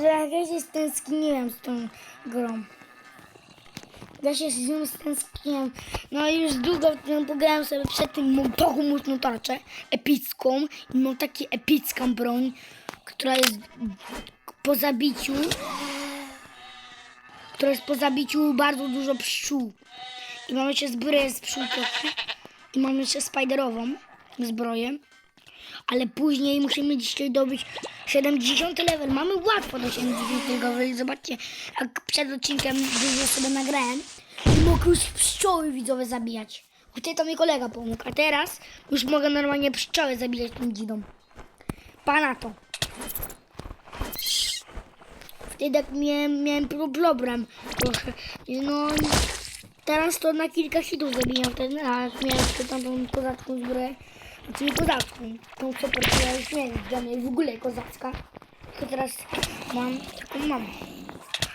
że ja się stęskniłem z tą grą. Ja się z nią stęskniłem. No i już długo w nią pograłem sobie przed tym mam taką mocną tarczę epicką i mam taką epicką broń, która jest po zabiciu która jest po zabiciu bardzo dużo pszczół. I mam jeszcze zbroję z pszczół trochę. I mam jeszcze spiderową zbroję. Ale później musimy dzisiaj dobyć 70 level. Mamy łatwo do 70 level. Zobaczcie, jak przed odcinkiem dużo sobie nagrałem. I mogę już pszczoły widzowe zabijać. Wtedy to mi kolega pomógł. A teraz już mogę normalnie pszczoły zabijać tą dzidą. Pana to. Wtedy jak miałem, miałem problem trochę. No teraz to na kilka hitów zabijam wtedy, a miałem jeszcze tam tą kozacką zbroję, nie kozacką, tą super, która już nie mnie w ogóle kozacka, to teraz mam taką mam.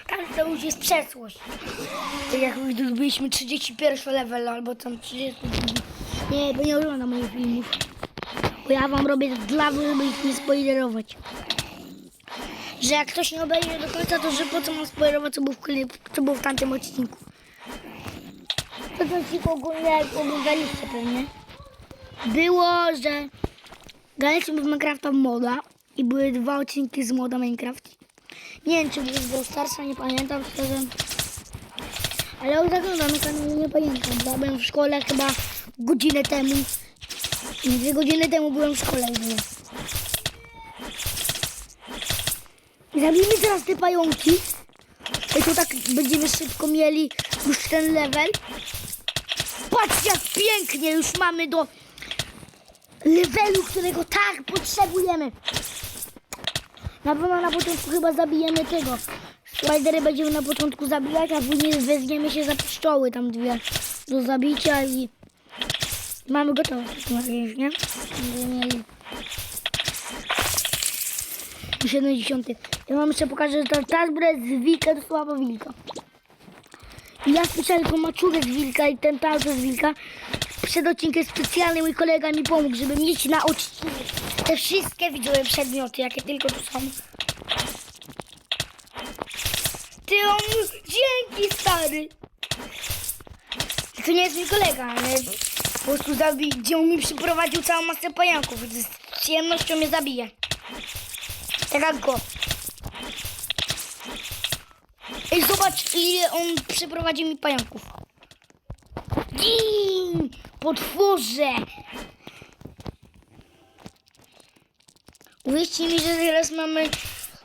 Każda już jest przeszłość. Tak jak byliśmy 31 level albo tam 32. Nie, bo nie oglądam moich filmów. Bo ja wam robię dla was, żeby ich nie spoilerować że jak ktoś nie obejrzy do końca, to że po co mam spoilerować, co było w, co było w tamtym odcinku. To odcinku ogólnie oglądaliście pewnie. Było, że graliśmy w Minecrafta moda i były dwa odcinki z moda Minecraft. Nie wiem, czy były z Brawl Starsa, nie pamiętam szczerze. Ale już zaglądam na kanał, nie pamiętam, bo byłem w szkole chyba godzinę temu. Dwie godziny temu byłem w szkole już. Zabijmy teraz te pająki. I to tak będziemy szybko mieli już ten level. Patrzcie jak pięknie już mamy do levelu, którego tak potrzebujemy. Na pewno na początku chyba zabijemy tego. Spidery będziemy na początku zabijać, a później weźmiemy się za pszczoły tam dwie do zabicia i mamy gotowe. Już, nie? Będziemy mieli 70. Ja wam jeszcze pokażę, że ta, ta zbroja jest z wilka do słaba wilka. Ja specjalnie tą maczugę z wilka i ten talkę z wilka. Przed odcinkiem specjalnie mój kolega mi pomógł, żeby mieć na odcinku te wszystkie widzowe przedmioty, jakie tylko tu są. Ty on, dzięki stary. To nie jest mój kolega, ale po prostu zabi, gdzie on mi przyprowadził całą masę pająków. Z przyjemnością mnie zabije. Tak go. Ej, zobacz, ile on przyprowadził mi pająków. Gin! Potworze! Uwierzcie mi, że teraz mamy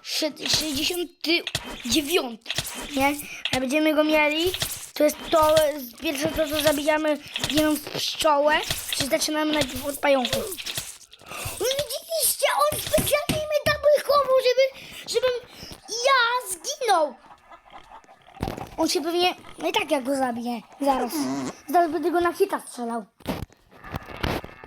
sze- 69, nie? A będziemy go mieli, to jest to, pierwsze to, co zabijamy jedną pszczołę, czy zaczynamy najpierw od pająków. Widzieliście, on specjalnie mnie double żeby, żebym ja zginął. On się pewnie, no i tak jak go zabiję, zaraz. Zaraz będę go na hita strzelał.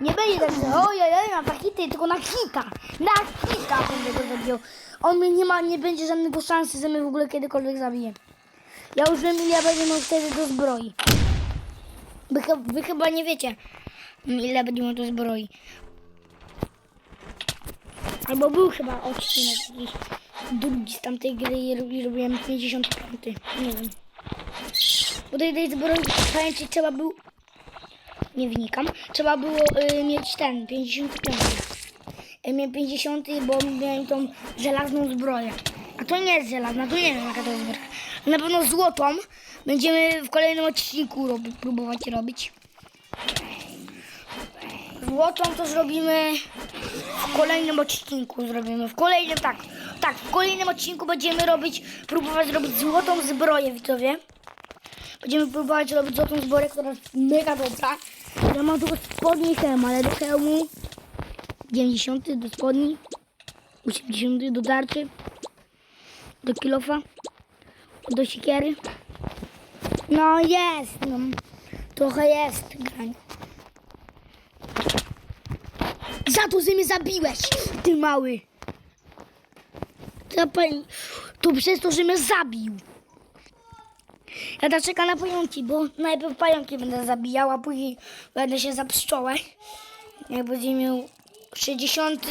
Nie będzie tak, że ojej, na hity, tylko na hita. Na hita będę go zabijał. On mnie nie ma, nie będzie żadnego szansy, że mnie w ogóle kiedykolwiek zabije. Ja już wiem, ile będzie miał wtedy do zbroi. Wy, wy chyba nie wiecie, ile będzie miał do zbroi. Albo był chyba odcinek jakiś drugi z tamtej gry i robiłem 55. Nie wiem. Bo tej, tej zbroi pamięci trzeba był... Nie wnikam. Trzeba było y, mieć ten, 55. Y, miałem 50, bo miałem tą żelazną zbroję. A to nie jest żelazna, to nie wiem jaka to jest zbroja. Na pewno złotą będziemy w kolejnym odcinku rob, próbować robić. Złotą to zrobimy w kolejnym odcinku zrobimy. W kolejnym, tak. Tak, w kolejnym odcinku będziemy robić, próbować zrobić złotą zbroję, widzowie. Będziemy próbować robić złotą zbroję, która jest mega dobra. Ja mam tylko spodnie i hełm, ale do hełmu 90, do spodni 80, do darczy, do kilofa, do siekiery. No jest, no. Trochę jest grań. Za to, że mnie zabiłeś, ty mały. To przez to, że mnie zabił. Ja ta czekam na pająki, bo najpierw pająki będę zabijała, później będę się za pszczołę. Jak będzie miał 60, to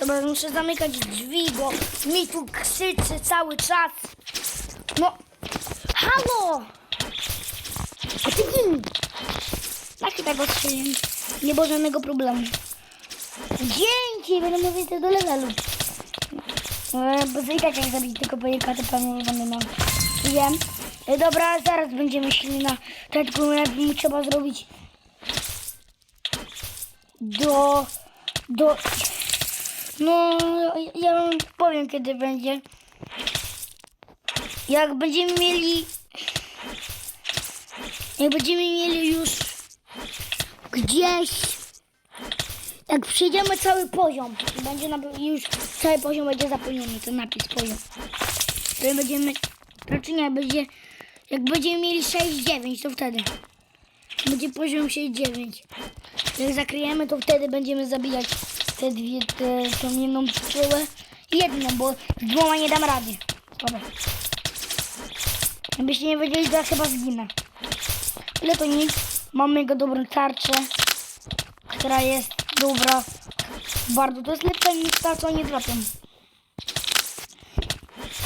Dobra, muszę zamykać drzwi, bo mi tu krzyczy cały czas. No, halo! A ty gin! Tak i tak ostrzeliłem. Nie było żadnego problemu. Dzięki, będę mówić do levelu. E, bo tak jak zabić tylko pojeka, to będę miał. Wiem. E, dobra, zaraz będziemy szli na... Tylko jakby trzeba zrobić do... do... No, ja wam powiem kiedy będzie. Jak będziemy mieli... Jak będziemy mieli już gdzieś... Jak przejdziemy cały poziom, będzie na, już cały poziom będzie zapełniony, ten napis poziom. To będziemy... Raczej nie, będzie... Jak będziemy mieli 6-9, to wtedy. Będzie poziom 6-9. Jak zakryjemy, to wtedy będziemy zabijać te dwie, te, tą jedną pszczołę. Jedną, bo z dwoma nie dam rady. Dobra. Jakbyście nie wiedzieli, to ja chyba zginę. Ale to nic. Mamy jego dobrą tarczę, która jest dobra. Bardzo. To jest lepsza niż ta, co nie trafią.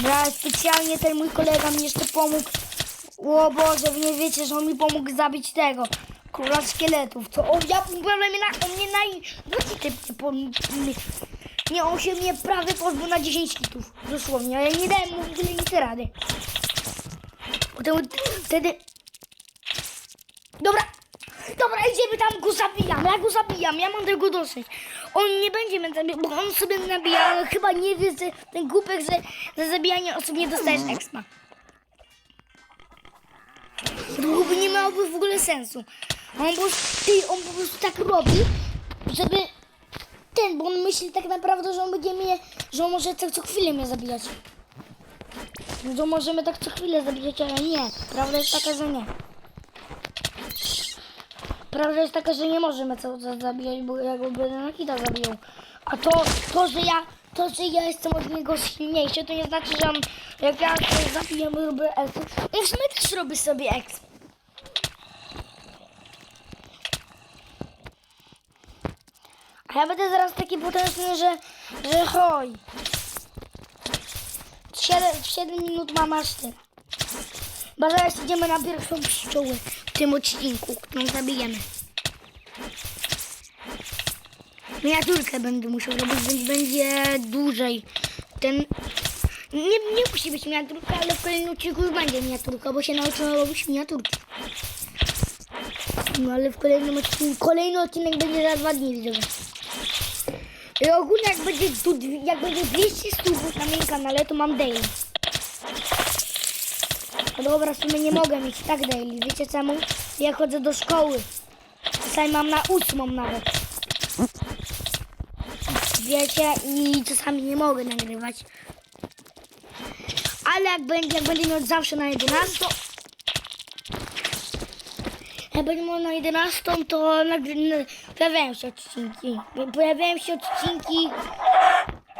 Ja specjalnie ten mój kolega mi jeszcze pomógł. O Boże, wy nie wiecie, że on mi pomógł zabić tego. Króla szkieletów. Co? O, ja mnie na, on mnie na... Wróci ty mnie po... Nie, on się mnie prawie pozbył na 10 hitów. Dosłownie, ale ja nie dałem mu ogóle nic rady. Potem wtedy... Dobra, dobra, idziemy tam, go zabijam, ja go zabijam, ja mam tego dosyć. On nie będzie mnie zabijał, bo on sobie nabija, ale chyba nie wie, że ten głupek, że za zabijanie osób nie dostajesz expa. To byłoby nie miałoby w ogóle sensu. On po, prostu, ty, on po prostu tak robi, żeby ten, bo on myśli tak naprawdę, że on będzie mnie, że on może tak co chwilę mnie zabijać. To możemy tak co chwilę zabijać, ale nie. Prawda jest taka, że nie. Prawda jest taka, że nie możemy cały czas zabijać, bo ja go będę hita zabijał. A to, to, że ja, to, że ja jestem od niego silniejszy, to nie znaczy, że jak ja się zabijam, robię exp. On w sumie też robi sobie exp. A ja będę zaraz taki potężny, że, że hoj. 7, 7 minut mam aż tyle. Bo zaraz idziemy na pierwszą pszczołę tym odcinku, którą zabijemy. Miniaturkę będę musiał robić, więc będzie dłużej. Ten... Nie, nie musi być miniaturka, ale w kolejnym odcinku już będzie miniaturka, bo się nauczyłem robić miniaturki. No ale w kolejnym odcinku, kolejny odcinek będzie za dwa dni, widzowie. I ogólnie jak będzie, tu, jak będzie 200 stóp na moim kanale, to mam daily. Dobra, w sumie nie mogę mieć tak daily. Wiecie czemu? Ja chodzę do szkoły. Czasami mam na ósmą nawet. Wiecie, i czasami nie mogę nagrywać. Ale jak będzie, jak będzie miał zawsze na 11, jak będzie miał na 11, to nagry- pojawiają się odcinki. Pojawiają się odcinki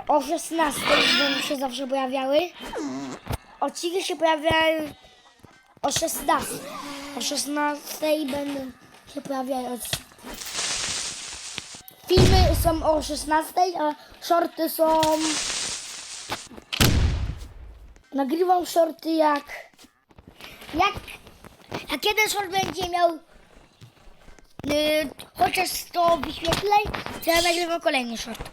o 16, będą się zawsze pojawiały. Odcinki się pojawiają o 16. O 16 będą się odcinki. Filmy są o 16, a shorty są... Nagrywam shorty jak... Jak... Jak jeden short będzie miał... Yy, chociaż 100 wyświetleń, to ja nagrywam kolejny short.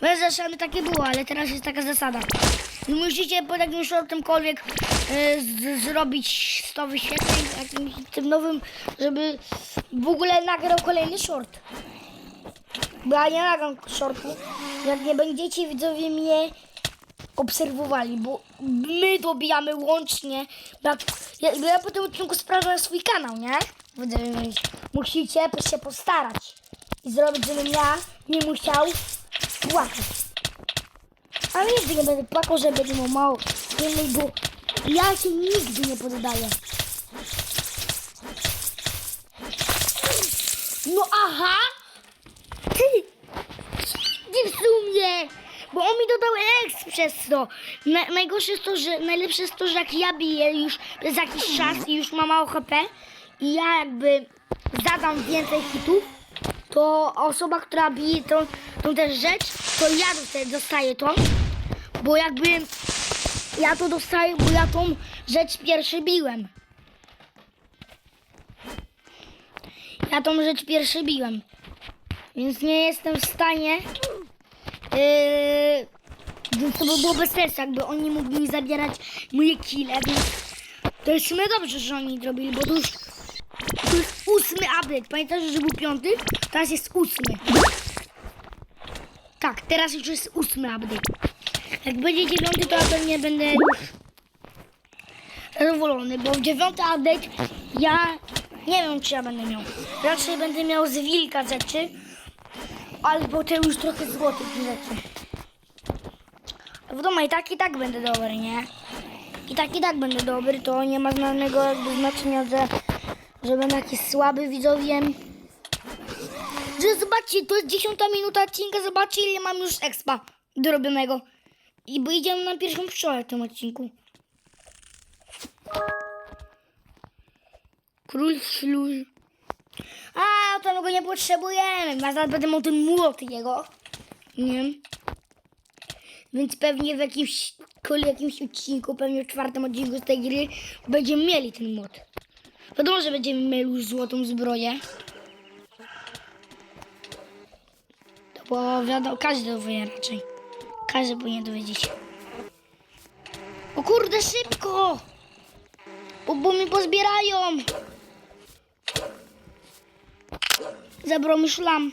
Bez zasady takie było, ale teraz jest taka zasada. I musicie pod jakimś shortemkolwiek z, zrobić 100 wyświetleń jakimś tym nowym, żeby w ogóle nagrał kolejny short. Bo ja nie nagram shortu, jak nie będziecie widzowie mnie obserwowali, bo my dobijamy łącznie. Jak, ja, ja po tym odcinku sprawdzam swój kanał, nie? Musicie się postarać i zrobić, żebym ja nie musiał płakać. Ale nigdy nie będę płakał, że będzie miał mało bo ja się nigdy nie poddaję. No aha! Ty! W sumie! Bo on mi dodał X przez to. Na, najgorsze jest to, że najlepsze jest to, że jak ja biję już przez jakiś czas i już mam mało HP i ja jakby zadam więcej hitów, to osoba, która bije tą, tą też rzecz, to ja dostaję, dostaję tą, bo jakby ja to dostaję, bo ja tą rzecz pierwszy biłem. Ja tą rzecz pierwszy biłem. Więc nie jestem w stanie. Yy, to by było bez sensu, jakby oni mogli zabierać moje kile, więc to jest sumie dobrze, że oni zrobili, bo to już to jest ósmy update. Pamiętasz, że był piąty? Teraz jest ósmy. Tak, teraz już jest ósmy update. Jak będzie dziewiąty, to ja pewnie będę już zadowolony, bo w dziewiąty update ja nie wiem, czy ja będę miał. Raczej będę miał z wilka rzeczy, albo te już trochę złotych rzeczy. Wiadomo, i tak, i tak będę dobry, nie? I tak, i tak będę dobry, to nie ma żadnego jakby znaczenia, że, że będę jakiś słaby widzowiem. Że zobaczcie, to jest dziesiąta minuta odcinka, zobaczcie ile mam już expa dorobionego. I bo idziemy na pierwszą pszczołę w tym odcinku. Król śluz. A, to go nie potrzebujemy. Ja zaraz będę miał ten młot jego. Nie. Więc pewnie w jakimś, kol- jakimś odcinku, pewnie w czwartym odcinku z tej gry będziemy mieli ten młot. Wiadomo, że będziemy mieli już złotą zbroję. To bo wiadomo, każdy wie raczej. Każdy powinien to wiedzieć. O kurde, szybko! Bo, bo mi pozbierają! Zabrał mi szlam.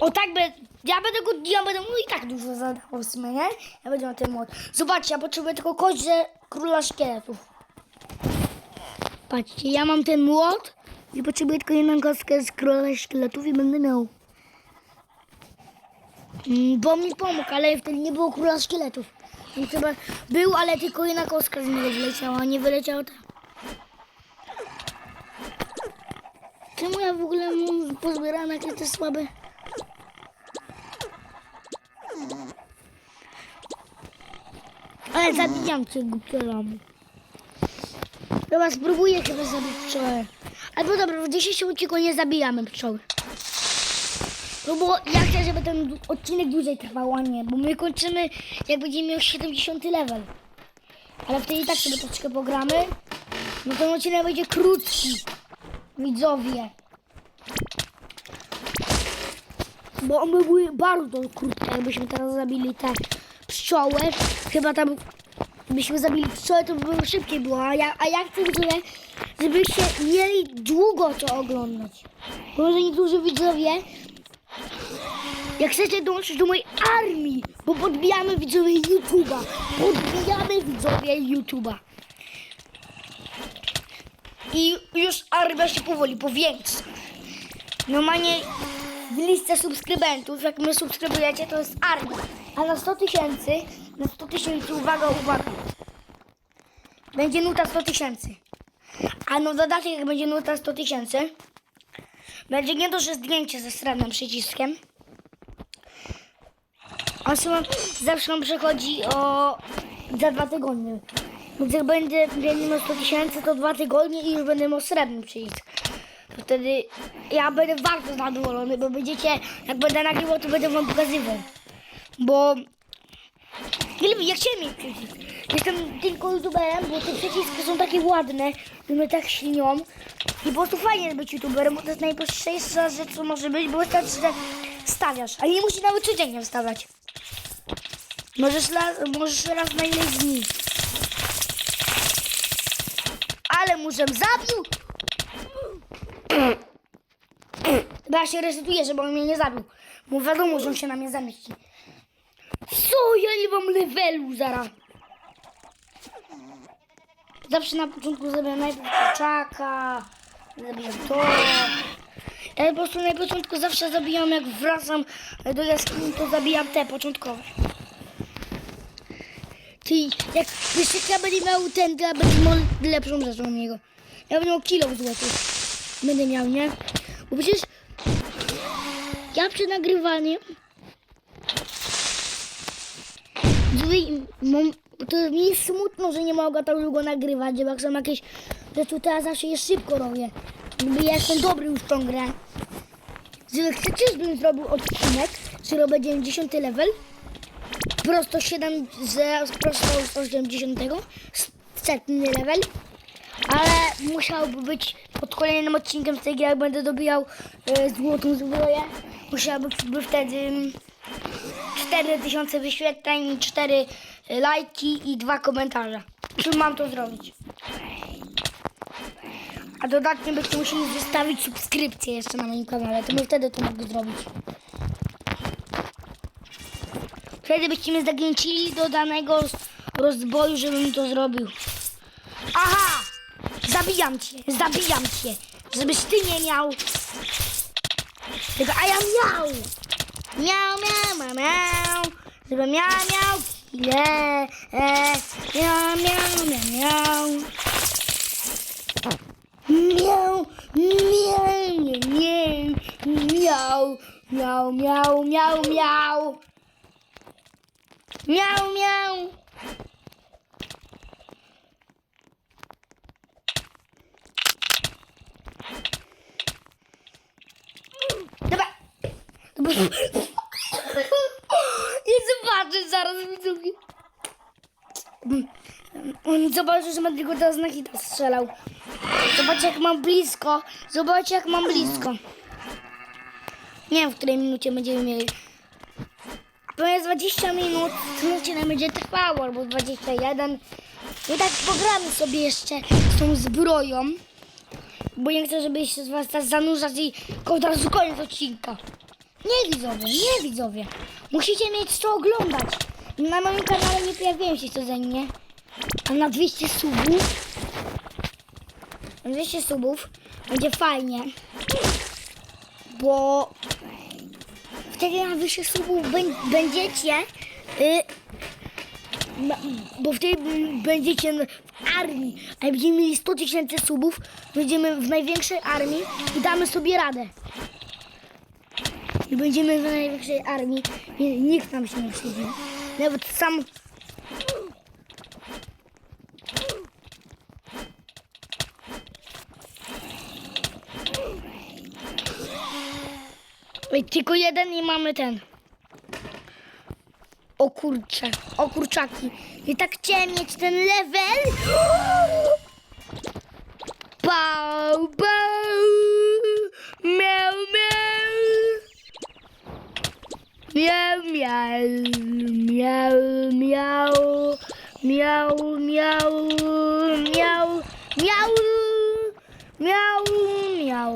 O tak będę, ja będę go, ja będę mu i tak dużo zadawał sumie, nie? Ja będę miał ten młot. Zobaczcie, ja potrzebuję tylko kość króla szkieletów. Patrzcie, ja mam ten młot i potrzebuję tylko jedną kostkę z króla szkieletów i będę miał. Mm, Bo mi pomógł, ale wtedy nie było króla szkieletów. Więc chyba był, ale tylko jedna kostka z niego wyleciała, nie wyleciała ta. Czemu ja w ogóle mam pozbierane te słabe? Ale zabijam cię, głupio lamu. Chyba spróbuję chyba zabić pszczołę. Albo dobra, w dzisiejszym odcinku nie zabijamy pszczoły. No bo ja chcę, żeby ten odcinek dłużej trwał, a nie, bo my kończymy, jak będziemy miał 70 level. Ale wtedy i tak sobie troszkę pogramy. No ten odcinek będzie krótki. Widzowie. Bo one były bardzo krótkie, jakbyśmy teraz zabili te pszczoły. Chyba tam byśmy zabili pszczoły, to by było szybciej było. A ja, a ja chcę widzowie, żebyście mieli długo to oglądać. Bo może niektórzy widzowie jak chcecie dołączyć do mojej armii, bo podbijamy widzowie YouTube'a. Podbijamy widzowie YouTube'a. I już armia się powoli powiększa. Normalnie w listę subskrybentów, jak mnie subskrybujecie, to jest armia. A na 100 tysięcy, na 100 tysięcy, uwaga, uwaga, będzie nuta 100 tysięcy. A no dodatek, jak będzie nuta 100 tysięcy, będzie nie że zdjęcie ze srebrnym przyciskiem, się zawsze on przychodzi o za dwa tygodnie. Więc jak będzie będzie miał 100 tysięcy, to dwa tygodnie i już będę miał srebrny przycisk. Wtedy ja będę bardzo zadowolony, bo będziecie, jak będę nagrywał, to będę wam pokazywał. Bo lubię, ja chciałem mieć przycisk. Jestem tylko youtuberem, bo te przyciski są takie ładne, i mnie tak ślinią. I po prostu fajnie jest być youtuberem, bo to jest najprostsza rzecz, co może być, bo wystarczy, że stawiasz, ale nie musi nawet codziennie wstawać. Możesz, raz, możesz raz na ileś. Ale muszę zabił. Chyba ja się resetuję, żeby on mnie nie zabił. Bo wiadomo, że on się na mnie zamieści. Co? Ja nie mam levelu zaraz. Zawsze na początku zabijam najpierw kurczaka, zabijam to. Ja po prostu na początku zawsze zabijam, jak wracam do jaskini, to zabijam te początkowe. Ty, jak jeszcze ja będę miał ten, to ja będę miał lepszą rzeczą od niego. Ja będę miał kilo złotych. Będę miał, nie? Bo przecież ja przed nagrywaniem Drzwi, mam, Bo to mi jest smutno, że nie mogę tak długo nagrywać, bo jak są jakieś rzeczy, to ja zawsze je szybko robię. Jakby ja jestem dobry już w tą grę. Że chcecie, żebym zrobił odcinek, że robię 90 level, prosto 7, z, prosto z 80, setny level, ale musiałby być pod kolejnym odcinkiem z tej gry, jak będę dobijał e, złotą zbroję, musiałby by wtedy mm, 4000 wyświetleń, 4 lajki i 2 komentarze. Czy mam to zrobić? A dodatnie byście musieli zostawić subskrypcję jeszcze na moim kanale, to my wtedy to mogę zrobić. Wtedy byście mnie zachęcili do danego roz- rozboju, żebym to zrobił. Aha! Zabijam cię, zabijam cię, żebyś ty nie miał tego, a ja miał! Miau, miau, miau, Żeby miau, miau, kile. Miau, miau, miau, miau. Miau, miau, miau, miau. Miau, miau, miau, miau. Miau, miau. miau. Nie zobaczę zaraz widzowie. On zobaczy, że będę go teraz na hita strzelał. Zobaczcie jak mam blisko. Zobaczcie jak mam blisko. Nie wiem w której minucie będziemy mieli. Pewnie z 20 minut to odcinek będzie trwało, albo 21. I tak pogramy sobie jeszcze z tą zbroją. Bo nie chcę, żeby się z was zanurzać i od razu koniec odcinka. Nie widzowie, nie widzowie. Musicie mieć co oglądać. Na moim kanale nie pojawiają się codziennie. A na 200 subów. Na 200 subów będzie fajnie. Bo wtedy na 200 subów bę- będziecie. Y, bo wtedy będziecie w armii. A jak będziemy mieli 100 tysięcy subów, będziemy w największej armii i damy sobie radę. I będziemy w największej armii i nikt nam się nie wstydzi. Nawet sam... Ej, tylko jeden i mamy ten. O kurcze, o kurczaki. I tak chciałem mieć ten level. Pau, pau, miau, Miau, miau, miau, miau, miau, miau, miau, miau, miau.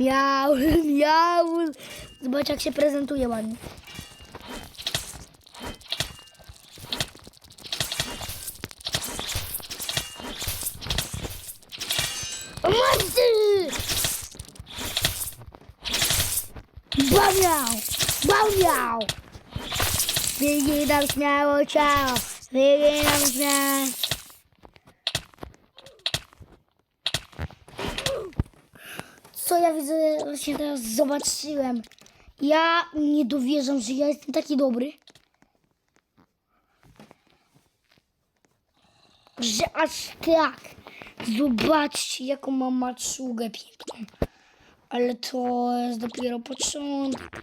Miau, miau. Zobacz jak się prezentuje ładnie. O, Masz ty! Bamiał! Bamiał! Biegnij nam śmiało ciało! Biegnij nam śmiało! Co ja widzę, właśnie teraz zobaczyłem. Ja nie dowierzam, że ja jestem taki dobry. Że aż tak. Zobaczcie, jaką mam maczugę piękną. Ale to jest dopiero początek.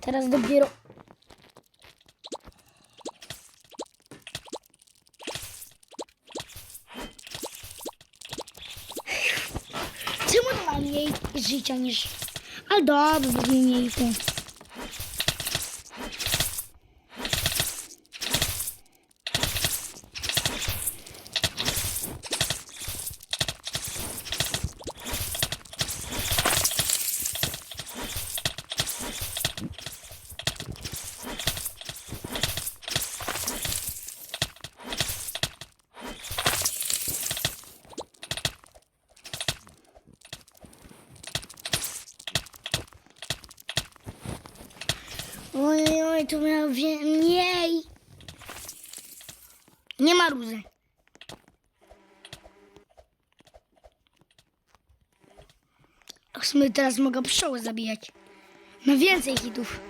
Teraz dopiero... Czemu to ma mniej życia niż... Ale dobrze, mniej to. Oj, oj, to miał mniej. Nie ma rózy. W sumie teraz mogę pszczoły zabijać. Na więcej hitów.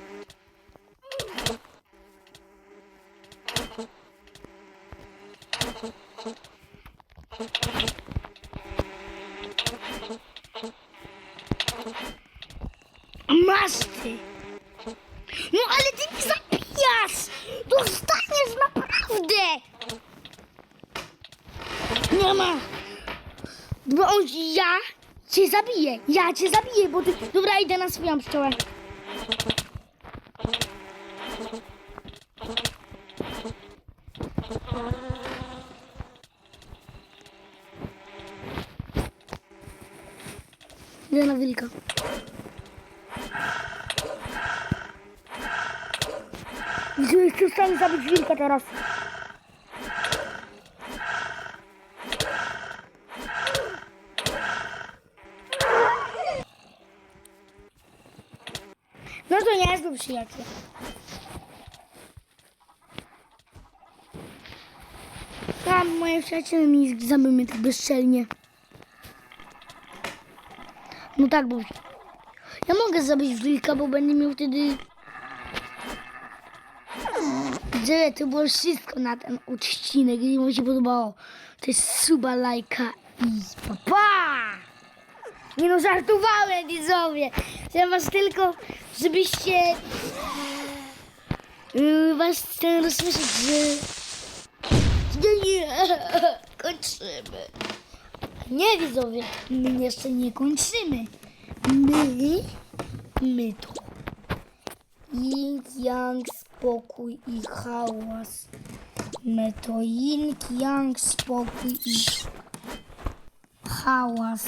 Masz ty! No ale ty nie zabijasz! Dostaniesz naprawdę! Nie ma! Bo on, ja cię zabiję! Ja cię zabiję, bo ty... Dobra, idę na swoją pszczołę. Idę na wilka. Gdybyś przestał zabić wilka teraz. No to nie jest dobry przyjaciel. Tam moje przyjaciele mi zabił mnie tak bezczelnie. No tak, bo ja mogę zabić wilka, bo będę miał wtedy Gdzie to było wszystko na ten odcinek. Jeśli wam się podobało, to jest suba, lajka i papa! Nie no, żartowałem, widzowie. Chciałem was tylko, żebyście yy, was chcę rozsłyszeć, że nie, nie, kończymy. Nie, widzowie, my jeszcze nie kończymy. My, my to Yin, yang, spokój i hałas. My to yin, yang, spokój i hałas.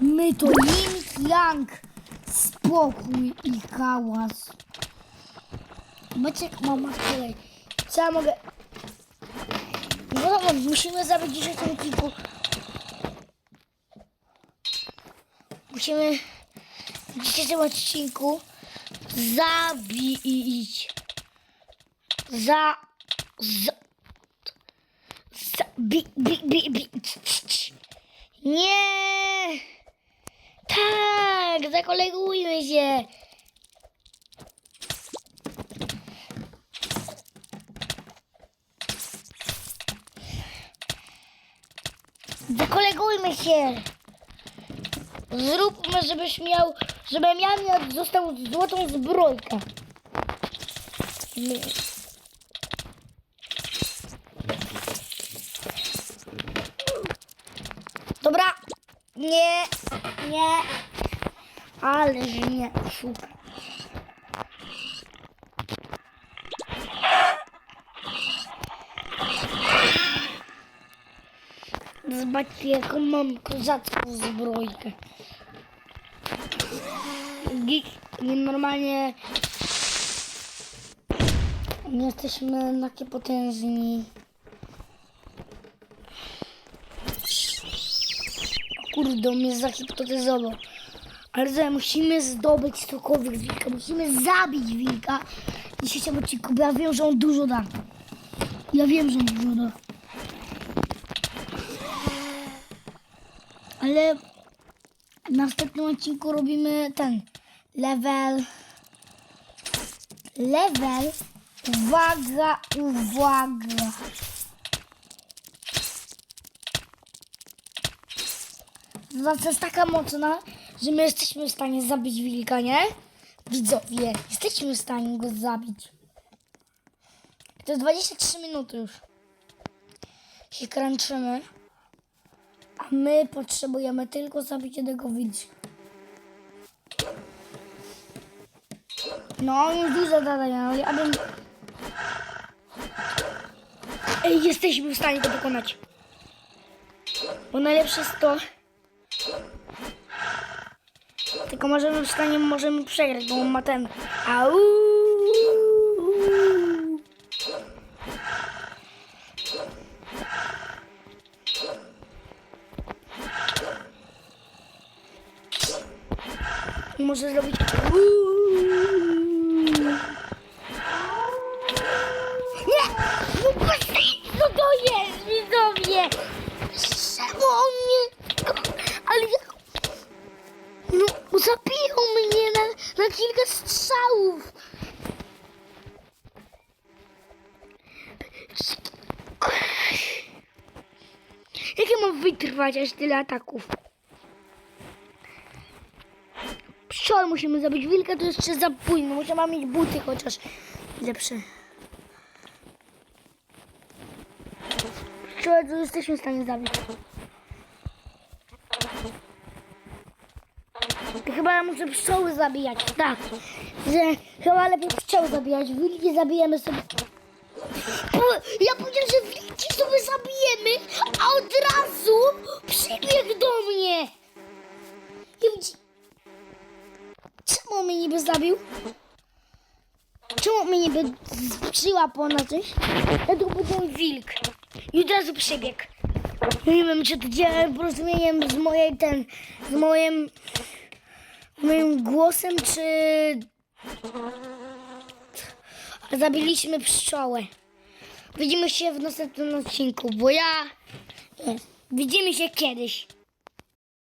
My to yin, yang, spokój i hałas. Jak mama tutaj. Co ja mogę... No musimy zabić dzisiaj ten kilku. Musimy w dzisiejszym odcinku zabić. Za. Za. bi, bi, bi, bi. Nie! Tak, zakolegujmy się. Zakolegujmy się. Zróbmy, żebyś miał, żebym ja miał, został złotą zbrojkę. Nie. Dobra. Nie, nie. Ale że nie, super. Zobaczcie, jaką mam kozacką zbrojkę. Geek, normalnie nie jesteśmy takie potężni. O Kurde, on mnie zahipnotyzował. Ale za musimy zdobyć z wilka. Musimy zabić wilka. w Dzisiejszym odcinku, bo ja wiem, że on dużo da. Ja wiem, że on dużo da. Ale w następnym odcinku robimy ten level. Level. Uwaga, uwaga. Znaczy jest taka mocna, że my jesteśmy w stanie zabić wilka, nie? Widzowie, jesteśmy w stanie go zabić. To jest 23 minuty już. Się kręczymy. A my potrzebujemy tylko zabić jednego wilczka. No, już dużo zadania, ja bym... Ej, jesteśmy w stanie to dokonać. Bo najlepsze jest to... Tylko możemy w stanie możemy przegrać, bo on ma ten... Au! Może zrobić... Nie! No patrzcie, co to jest, widzowie! Czemu on mnie... Ale jak... No, zabiją mnie na, na kilka strzałów! Trwać aż tyle ataków. Pszczoły musimy zabić. Wilka to jeszcze za późno. Musimy mieć buty chociaż lepsze. Pszczoły to jesteśmy w stanie zabić. Chyba ja muszę pszczoły zabijać. Tak. Że chyba lepiej pszczoły zabijać. Wilki zabijemy sobie. Ja powiedziałem, że wilki sobie zabijemy, a od razu przybiegł do mnie. Czemu mnie niby zabił? Czemu mnie niby przyłapał na coś? Ja tu powiedziałem wilk. I od razu przybiegł. Nie wiem, czy to działa porozumieniem z mojej ten, z moim, moim głosem, czy zabiliśmy pszczołę. Widzimy się w następnym odcinku, bo ja... Widzimy się kiedyś.